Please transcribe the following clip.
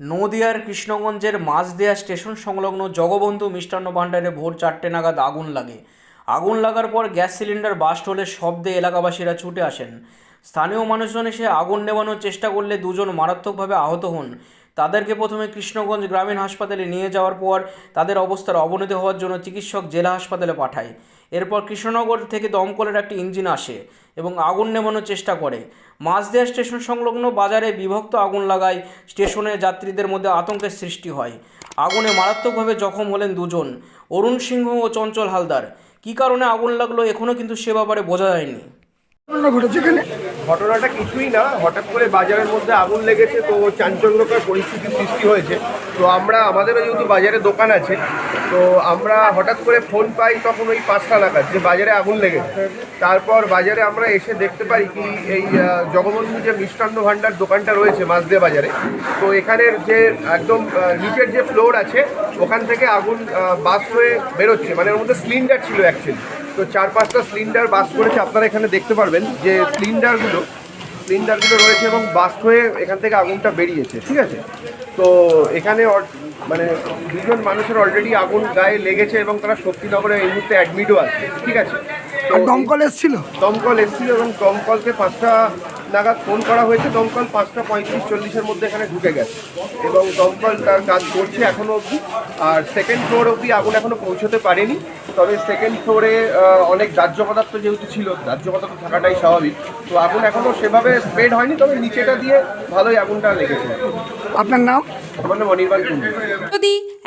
নদিয়ার কৃষ্ণগঞ্জের মাঝদেয়া স্টেশন সংলগ্ন জগবন্ধু মিষ্টান্ন ভাণ্ডারে ভোর চারটে নাগাদ আগুন লাগে। আগুন লাগার পর গ্যাস সিলিন্ডার বাস্ট হলে শব্দে এলাকাবাসীরা ছুটে আসেন। স্থানীয় মানুষজন এসে আগুন নেভানোর চেষ্টা করলে দুজন মারাত্মকভাবে আহত হন। তাদেরকে প্রথমে কৃষ্ণগঞ্জ গ্রামীণ হাসপাতালে নিয়ে যাওয়ার পর তাদের অবস্থার অবনতি হওয়ার জন্য চিকিৎসক জেলা হাসপাতালে পাঠায়। এরপর কৃষ্ণনগর থেকে দমকলের একটি ইঞ্জিন আসে এবং আগুন নেভানোর চেষ্টা করে। মাঝদেয়া স্টেশন সংলগ্ন বাজারে বিভক্ত আগুন লাগায় স্টেশনে যাত্রীদের মধ্যে আতঙ্কের সৃষ্টি হয়। আগুনে মারাত্মকভাবে জখম হলেন দুজন, অরুণ সিংহ ও চঞ্চল হালদার। কী কারণে আগুন লাগল এখনও কিন্তু সে ব্যাপারে বোঝা যায়নি। ঘটনা ঘটনাটা কিছুই না, হঠাৎ করে বাজারের মধ্যে আগুন লেগেছে, তো চাঞ্চল্যকর পরিস্থিতির সৃষ্টি হয়েছে। তো আমরা, আমাদেরও যেহেতু বাজারে দোকান আছে, তো আমরা হঠাৎ করে ফোন পাই তখন ওই পাঁচটা নাগাদ যে বাজারে আগুন লেগেছে। তারপর বাজারে আমরা এসে দেখতে পারি কি এই জগবন্ধু যে মিষ্টান্ন ভাণ্ডার দোকানটা রয়েছে মাঝদে বাজারে, তো এখানের যে একদম নিচের যে ফ্লোর আছে, ওখান থেকে আগুন বাস হয়ে বেরোচ্ছে। মানে ওর মধ্যে সিলিন্ডার ছিল অ্যাকচুয়ালি তো চার পাঁচটা সিলিন্ডার বাস করেছে। আপনারা এখানে দেখতে পারবেন যে সিলিন্ডারগুলো সিলিন্ডারগুলো রয়েছে এবং বাস হয়ে এখান থেকে আগুনটা বেরিয়েছে ঠিক আছে? তো এখানে মানে দুজন মানুষের অলরেডি আগুন গায়ে লেগেছে এবং তারা শক্তিনগরে এই মুহূর্তে অ্যাডমিটও আছে ঠিক আছে? দমকল এসেছিল? দমকল এসেছিল এবং দমকলকে পাঁচটা নাগাদ ফোন করা হয়েছে। দমকল পাঁচটা পঁয়ত্রিশ চল্লিশের মধ্যে এখানে ঢুকে গেছে। এবং দমকল তার কাজ করছে এখনও অবধি। আর সেকেন্ড ফ্লোর অবধি আগুন এখনও পৌঁছতে পারেনি। তবে সেকেন্ড ফ্লোরে অনেক দাহ্য পদার্থ যেহেতু ছিল দাহ্য পদার্থ থাকাটাই স্বাভাবিক। তো আগুন এখনও সেভাবে স্প্রেড হয়নি তবে নিচেটা দিয়ে ভালোই আগুনটা লেগেছে। আপনার নাম? আমার নাম অনির্বাণ যদি